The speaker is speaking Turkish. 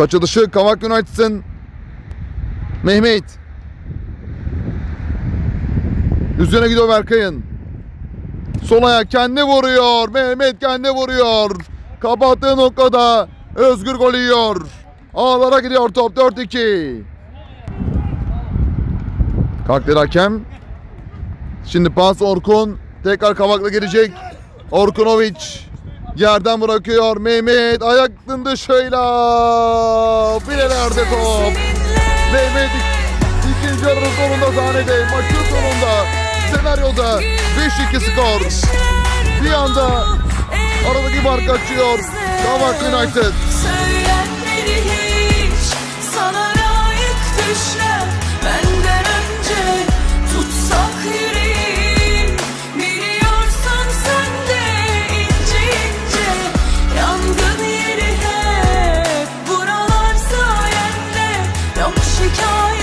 Taç atışı Kavak United'ın Mehmet. Üzerine gidiyor Berkay'ın. Sol ayak kendi vuruyor. Mehmet kendi vuruyor. Kapattığı noktada Özgür gol yiyor. Ağlara gidiyor top 4-2. Kalktı hakem. Şimdi pas Orkun. Tekrar Kavak'la gelecek. Orkunovic. Yerden bırakıyor. Mehmet ayakın dışıyla. Bilelerde top. Mehmet ikinci yarının sonunda sahnede. Maçın sonunda. Senaryoda 5-2 skor. Bir anda aradaki fark açıyor. Kavak United. Söylenmedi hiç Sana layık düşler joy.